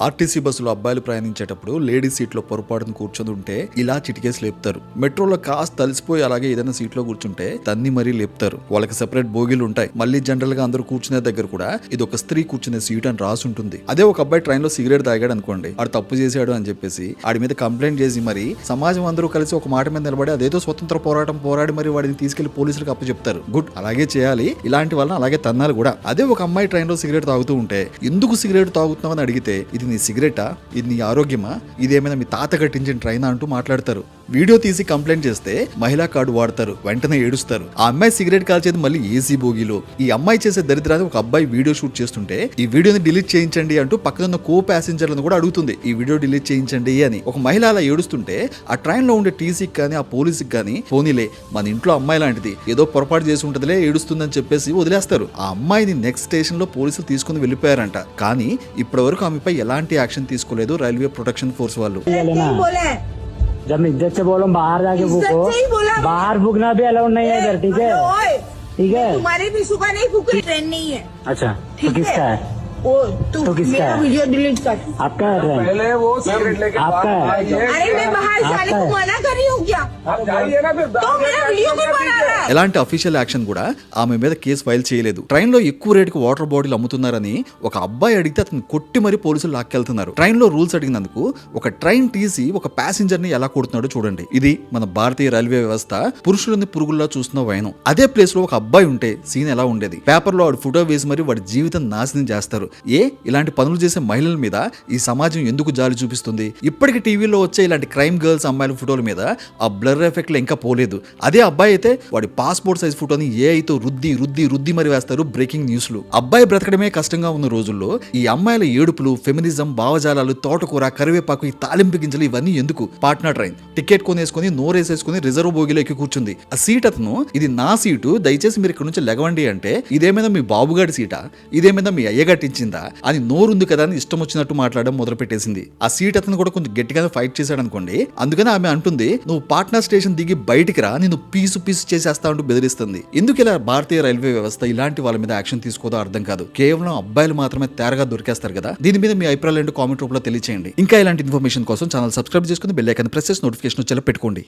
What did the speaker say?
RTC బస్సులో అబ్బాయిలు ప్రయాణించేటప్పుడు లేడీస్ సీట్లో పొరపాటును కూర్చొని ఉంటే ఇలా చిటికేసి లేపుతారు. మెట్రోలో కాస్త తలిసిపోయి అలాగే ఏదైనా సీట్లో కూర్చుంటే తన్ని మరీ లేపుతారు. వాళ్ళకి సెపరేట్ బోగీలు ఉంటాయి. మళ్ళీ జనరల్గా అందరూ కూర్చునే దగ్గర కూడా ఇది ఒక స్త్రీ కూర్చునే సీట్ అని రాసి ఉంటుంది. అదే ఒక అబ్బాయి ట్రైన్లో సిగరెట్ తాగాడు అనుకోండి. ఆడు తప్పు చేశాడు అని చెప్పేసి ఆడి మీద కంప్లైంట్ చేసి మరి సమాజం అందరూ కలిసి ఒక మాట మీద నిలబడి అదేదో స్వతంత్ర పోరాటం పోరాడి మరి వాడిని తీసుకెళ్ళి పోలీసులకు అప్పు చెప్తారు గుడ్ అలాగే చేయాలి. ఇలాంటి వాళ్ళని అలాగే తన్నాలు కూడా. అదే ఒక అమ్మాయి ట్రైన్లో సిగరెట్ తాగుతూ ఉంటే ఎందుకు సిగరెట్ తాగుతున్నావు అని అడిగితే ఇది నీ సిగరెటా? ఇది నీ ఆరోగ్యమా? ఇదేమైనా మీ తాత కట్టించిన ట్రైన్ అంటూ మాట్లాడతారు. వీడియో తీసి కంప్లైంట్ చేస్తే మహిళా కార్డు వాడతారు వెంటనే ఏడుస్తారు. ఆ అమ్మాయి సిగరెట్ కాల్చేది మళ్ళీ ఏసీ భోగిలో. ఈ అమ్మాయి చేసే దరిద్రాన్ని ఒక అబ్బాయి వీడియో షూట్ చేస్తుంటే ఈ వీడియోని డిలీట్ చేయించండి అంటూ పక్కన ఉన్న కో ప్యాసింజర్లను కూడా అడుగుతుంది. ఈ వీడియో డిలీట్ చేయించండి అని. ఒక మహిళ అలా ఏడుస్తుంటే ఆ ట్రైన్లో ఉండే టీసీకి కానీ ఆ పోలీసుకి కానీ పోనీలే మన ఇంట్లో అమ్మాయి లాంటిది. ఏదో పొరపాటు చేసి ఉంటదిలే ఏడుస్తుందని చెప్పేసి వదిలేస్తారు. ఆ అమ్మాయిని నెక్స్ట్ స్టేషన్లో పోలీసులు తీసుకుని వెళ్ళిపోయారంట. కానీ ఇప్పటివరకు ఆమెపై ఎలా ఎలాంటి యాక్షన్ తీసుకోలేదు రైల్వే ప్రొటెక్షన్ ఫోర్స్ వాళ్ళు नहीं बोला है जब मैं इज्जत से बोलो बाहर जाके इज्जत फूको से ही बोला मैं। बाहर फूकना भी अलाउड नहीं है इधर ठीक है अरे ओए, ठीक है तुम्हारे भी सुबह नहीं फूकी ट्रेन नहीं है अच्छा ठीक तो किसका है। है ओ तू तो किसका मेरा है? वीडियो डिलीट कर आपका है ट्रेन पहले वो सिगरेट लेके आपका बाहर है आइए। अरे मैं बाहर जाने आपका को है। मना कर रही हूँ क्या आप जाइए ना फिर तो मेरा वीडियो क्यों बना रहा है ఎలాంటి అఫీషియల్ యాక్షన్ కూడా ఆమె మీద కేసు ఫైల్ చేయలేదు. ట్రైన్లో ఎక్కువ రేటుకి వాటర్ బాటిల్ అమ్ముతున్నారని ఒక అబ్బాయి అడిగితే అతను కొట్టి మరీ పోలీసులు లాక్కెళ్తున్నారు. ట్రైన్లో రూల్స్ అడిగినందుకు ఒక ట్రైన్ టీసీ ఒక ప్యాసింజర్ని ఎలా కొడుతున్నాడో చూడండి. ఇది మన భారతీయ రైల్వే వ్యవస్థ పురుషులని పురుగుల్లా చూస్తున్న వైనం. అదే ప్లేస్లో ఒక అబ్బాయి ఉంటే సీన్ ఎలా ఉండేది? పేపర్లో వాడి ఫోటో వేసి మరి వాడి జీవితం నాశనం చేస్తారు. ఏ? ఇలాంటి పనులు చేసే మహిళల మీద ఈ సమాజం ఎందుకు జాలి చూపిస్తుంది? ఇప్పటికి టీవీలో వచ్చే ఇలాంటి క్రైమ్ గర్ల్స్ అమ్మాయిల ఫోటోల మీద ఆ బ్లర్ ఎఫెక్ట్లు ఇంకా పోలేదు. అదే అబ్బాయి అయితే వాడి పాస్పోర్ట్ సైజ్ ఫోటోని ఏఐతో రుద్ది రుద్ది రుద్ది మరి వేస్తారు బ్రేకింగ్ న్యూస్లు. అబ్బాయి బ్రతకడమే కష్టంగా ఉన్న రోజుల్లో ఈ అమ్మాయిల ఏడుపులు ఫెమినిజం భావజాలాలు తోటకూర కరివేపాకు ఈ తాలింపు గింజలు ఇవన్నీ ఎందుకు? పాట్నా ట్రైన్. టికెట్ కొనేసుకొని నోరేసేసుకొని రిజర్వ్ బోగిలో ఎక్కి కూర్చుంది. ఆ సీట్ అతను ఇది నా సీటు దయచేసి మీరు ఇక్కడ నుంచి లెగవండి అంటే ఇదేమైనా మీ బాబుగాడి సీటా? ఇదేమైనా మీ అయ్యగట్టించిందా అని నోరుంది కదా అని ఇష్టం వచ్చినట్టు మాట్లాడడం మొదలుపెట్టేసింది. ఆ సీట్ అతను కూడా కొంచెం గట్టిగానే ఫైట్ చేశాడు అనుకోండి అందుకని ఆమె అంటుంది నువ్వు పాట్నా స్టేషన్ దిగి బయటికి రా నేను పీసు పీసు చేసేస్తా అంటూ బెదిరిస్తుంది. ఎందుకు ఇలా భారతీయ రైల్వే వ్యవస్థ ఇలాంటి వాళ్ళ మీద యాక్షన్ తీసుకోదో అర్థం కాదు. కేవలం అబ్బాయిలు మాత్రమే తేరగా దొరికేస్తారు కదా? దీని మీద మీ అభిప్రాయాలు ఏంటో కామెంట్ రూపంలో తెలియచేయండి. ఇంకా ఇలాంటి ఇన్ఫర్మేషన్ కోసం ఛానల్ సబ్స్క్రైబ్ చేసుకుని బెల్ ఐకన్ ప్రెస్ చేసి నోటిఫికేషన్ వచ్చేలా పెట్టుకోండి.